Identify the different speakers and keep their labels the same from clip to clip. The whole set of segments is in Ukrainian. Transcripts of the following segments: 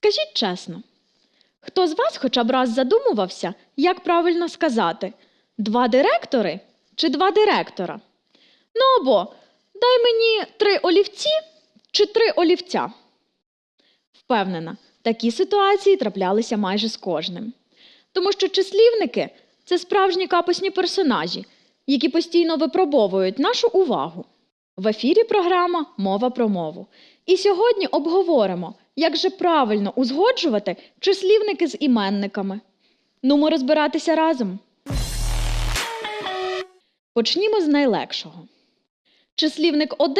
Speaker 1: Скажіть чесно, хто з вас хоча б раз задумувався, як правильно сказати два директори чи два директора? Ну або дай мені три олівці чи три олівця. Впевнена, такі ситуації траплялися майже з кожним. Тому що числівники це справжні капосні персонажі, які постійно випробовують нашу увагу. В ефірі програма Мова про мову. І сьогодні обговоримо, як же правильно узгоджувати числівники з іменниками. Нумо розбиратися разом. Почнімо з найлегшого. Числівник 1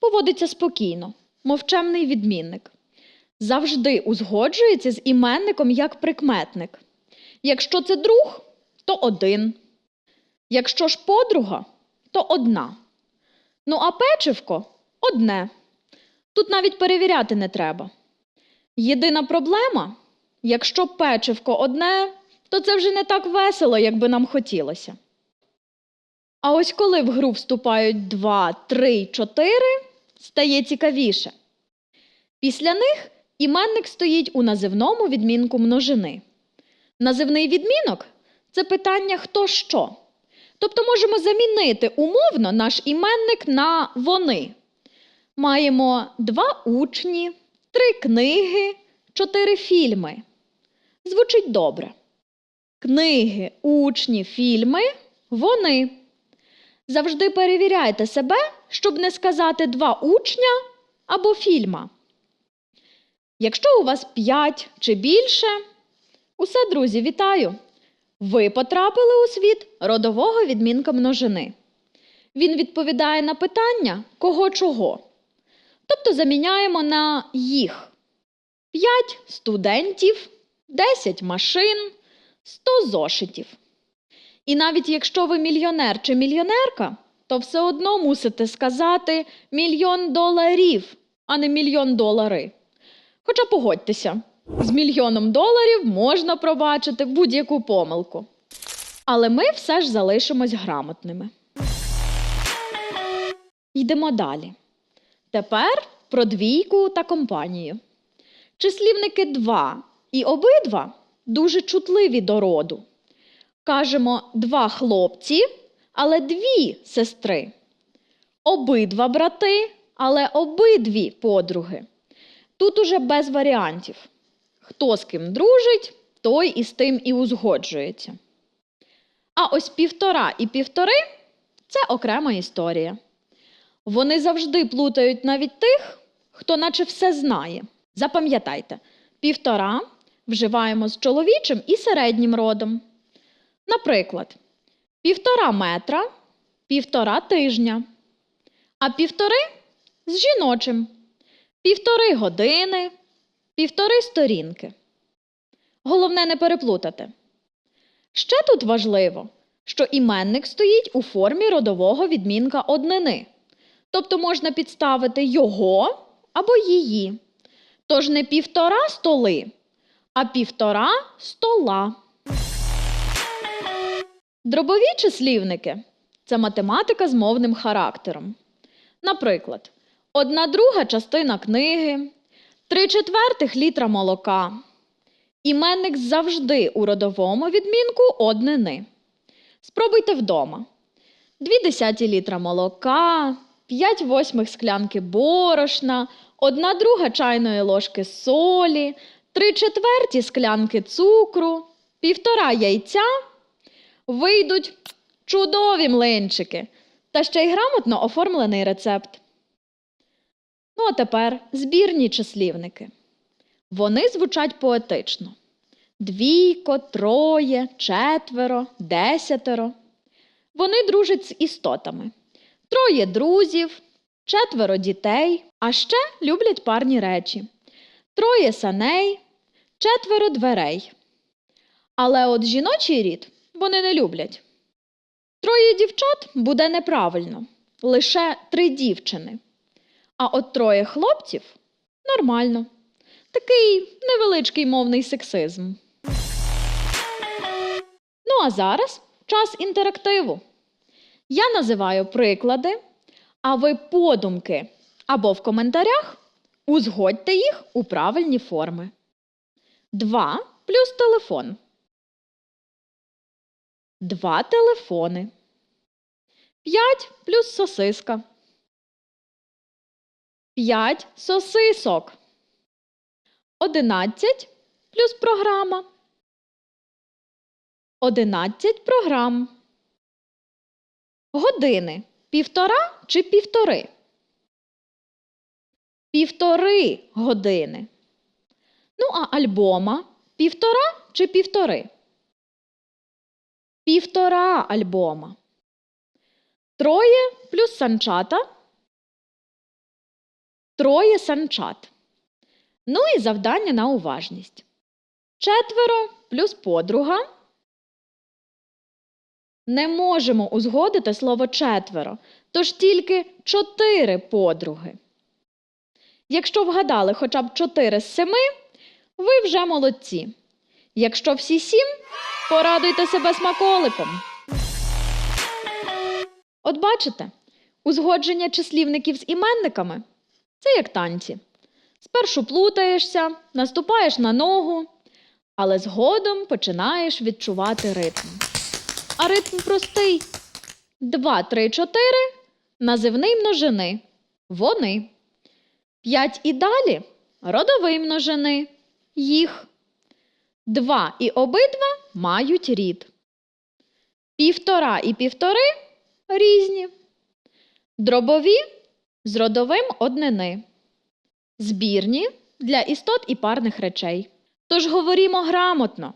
Speaker 1: поводиться спокійно, мовчемний відмінник. Завжди узгоджується з іменником як прикметник. Якщо це друг, то один. Якщо ж подруга, то одна. Ну а печивко одне. Тут навіть перевіряти не треба. Єдина проблема, якщо печивко одне, то це вже не так весело, як би нам хотілося. А ось коли в гру вступають два, три, чотири, стає цікавіше. Після них іменник стоїть у називному відмінку множини. Називний відмінок це питання хто що. Тобто можемо замінити умовно наш іменник на вони. Маємо два учні, три книги, чотири фільми. Звучить добре. Книги, учні, фільми вони. Завжди перевіряйте себе, щоб не сказати два учня або фільма. Якщо у вас п'ять чи більше, усе, друзі, вітаю! Ви потрапили у світ родового відмінка множини. Він відповідає на питання кого чого. Тобто заміняємо на їх. 5 студентів, 10 машин, 100 зошитів. І навіть якщо ви мільйонер чи мільйонерка, то все одно мусите сказати мільйон доларів, а не мільйон долари. Хоча погодьтеся, з мільйоном доларів можна пробачити будь-яку помилку. Але ми все ж залишимось грамотними. Йдемо далі. Тепер про двійку та компанію. Числівники 2 і обидва дуже чутливі до роду. Кажемо два хлопці, але дві сестри. Обидва брати, але обидві подруги. Тут уже без варіантів. Хто з ким дружить, той із тим і узгоджується. А ось півтора і півтори це окрема історія. Вони завжди плутають навіть тих, хто наче все знає. Запам'ятайте, півтора вживаємо з чоловічим і середнім родом. Наприклад, півтора метра, півтора тижня, а півтори з жіночим, півтори години, півтори сторінки. Головне не переплутати. Ще тут важливо, що іменник стоїть у формі родового відмінка однини. Тобто можна підставити його або її. Тож не півтора столи, а півтора стола. Дробові числівники це математика з мовним характером. Наприклад, одна друга частина книги, три четвертих літра молока. Іменник завжди у родовому відмінку однини. Спробуйте вдома. Дві десяті літра молока, 5 восьмих склянки борошна, одна друга чайної ложки солі, три четверті склянки цукру, півтора яйця. Вийдуть чудові млинчики та ще й грамотно оформлений рецепт. Ну, а тепер збірні числівники. Вони звучать поетично: двійко, троє, четверо, десятеро. Вони дружать з істотами. Троє друзів, четверо дітей, а ще люблять парні речі. Троє саней, четверо дверей. Але от жіночий рід вони не люблять. Троє дівчат буде неправильно, лише три дівчини. А от троє хлопців нормально. Такий невеличкий мовний сексизм. Ну а зараз час інтерактиву. Я називаю приклади, а ви подумки або в коментарях Узгодьте їх у правильні форми. 2 плюс телефон. Два телефони. 5 плюс сосиска. 5 сосисок. 11 плюс програма. 11 програм. Години. Півтора чи півтори? Півтори години. Ну, а альбома півтора чи півтори? Півтора альбома. Троє плюс санчата. Троє санчат. Ну і завдання на уважність. Четверо плюс подруга. Не можемо узгодити слово четверо, тож тільки чотири подруги. Якщо вгадали хоча б чотири з семи, ви вже молодці. Якщо всі сім, порадуйте себе смаколиком. От бачите, узгодження числівників з іменниками це як танці. Спершу плутаєшся, наступаєш на ногу, але згодом починаєш відчувати ритм. А ритм простий. 2, 3, 4 називний множини. Вони. 5 і далі родовий множини. Їх. Два і обидва мають рід. Півтора і півтори різні. Дробові з родовим однини. Збірні для істот і парних речей. Тож говорімо грамотно.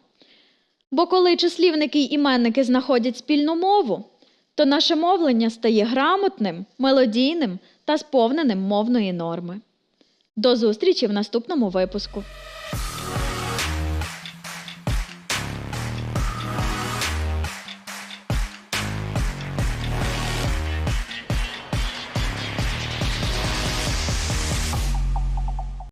Speaker 1: Бо коли числівники й іменники знаходять спільну мову, то наше мовлення стає грамотним, мелодійним та сповненим мовної норми. До зустрічі в наступному випуску!